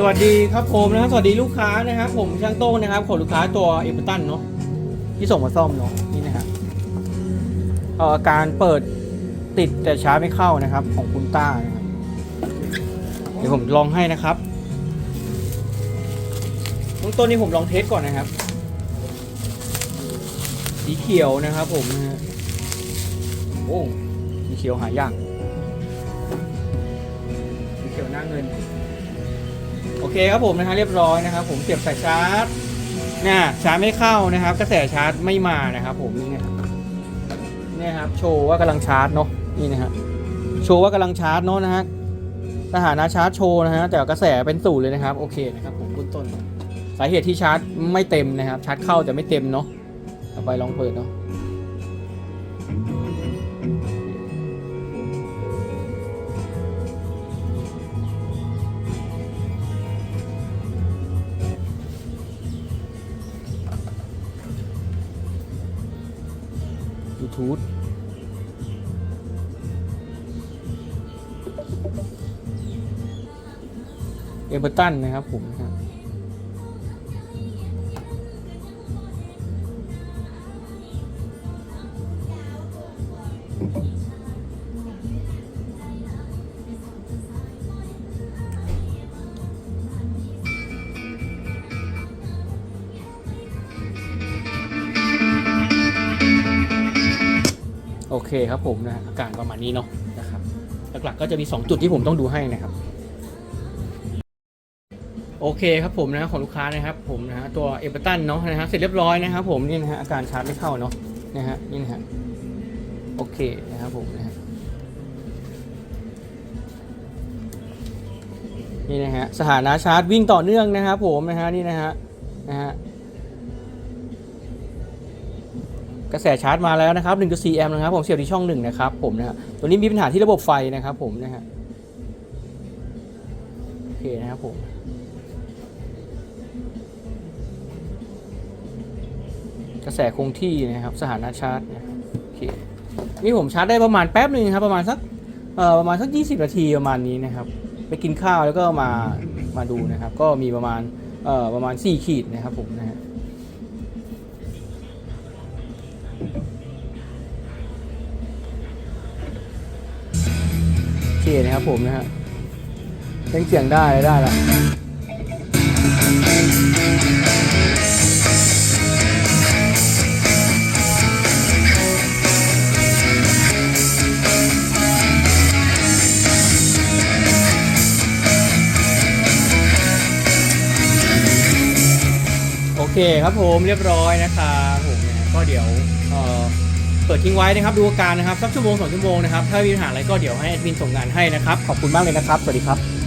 สวัสดีครับผมนะครับสวัสดีลูกค้านะครับผมช่างโต้งนะครับของลูกค้าตัวเอเวอร์ตันเนาะที่ส่งมาซ่อมเนาะนี่นะครับเอ่อการเปิดติดแต่ช้าไม่เข้านะครับ ของคุณต้านะครับเดี๋ยวผมลองให้นะครับเบื้องต้นนี้ผมลองเทสก่อนนะครับ สีเขียวนะครับ ผมนะฮะโอ้สีเขียวหายากสีเขียวหน้าเงิน โอเคครับผมนะฮะเรียบร้อยนะครับ ผมเสียบสายชาร์จเนี่ยชาร์จไม่เข้านะครับ กระแสชาร์จไม่มานะครับ ผมนี่นะครับเนี่ยครับ โชว์ว่ากำลังชาร์จเนาะนี่นะฮะโชว์ว่ากำลังชาร์จเนาะนะฮะสถานะชาร์จโชว์นะฮะแต่กระแสเป็นศูนย์เลยนะครับโอเคนะครับผมต้นต้นสาเหตุที่ชาร์จไม่เต็มนะครับ ชาร์จเข้าแต่ไม่เต็มเนาะต่อไปลองเปิดเนาะ บลูทูธเอเบอร์ตันนะครับผมครับ เคครับผมนะอาการประมาณนี้เนาะนะครับหลักๆก็จะมี 2 จุดที่ผมต้องดูให้นะครับโอเคครับผมนะของลูกค้านะครับผมนะฮะตัวเอเบอร์ตันเนาะนะฮะเสร็จเรียบร้อยนะครับผมนี่นะฮะอาการชาร์จไม่เข้าเนาะนะฮะนี่นะฮะโอเคนะครับผมนะฮะนี่นะฮะสถานะชาร์จวิ่งต่อเนื่องนะครับผมนะฮะนี่นะฮะนะฮะ กระแสชาร์จมาแล้วนะครับ1.4แอมป์นะครับผมเสียบที่ช่องหนึ่งนะครับผมนะฮะตัวนี้มีปัญหาที่ระบบไฟนะครับผมนะฮะโอเคนะครับผมกระแสคงที่นะครับสถานะชาร์จนะโอเคนี่ผมชาร์จได้ประมาณแป๊บหนึ่งครับประมาณสักเอ่อประมาณสัก 20 นาทีประมาณนี้นะครับ ไปกินข้าวแล้วก็มามาดูนะครับ ก็มีประมาณเอ่อประมาณ 4 ขีดนะครับผมนะฮะ เคนะครับผมนะฮะเล่นเสียงได้ได้ละโอเคครับผมเรียบร้อยนะครับผมนะฮะ ก็เดี๋ยวเอ่อเปิดทิ้งไว้นะครับดูอาการนะครับสักชั่วโมงสองชั่วโมงนะครับถ้ามีปัญหาอะไรก็เดี๋ยวให้แอดมินส่งงานให้นะครับขอบคุณมากเลยนะครับ สวัสดีครับ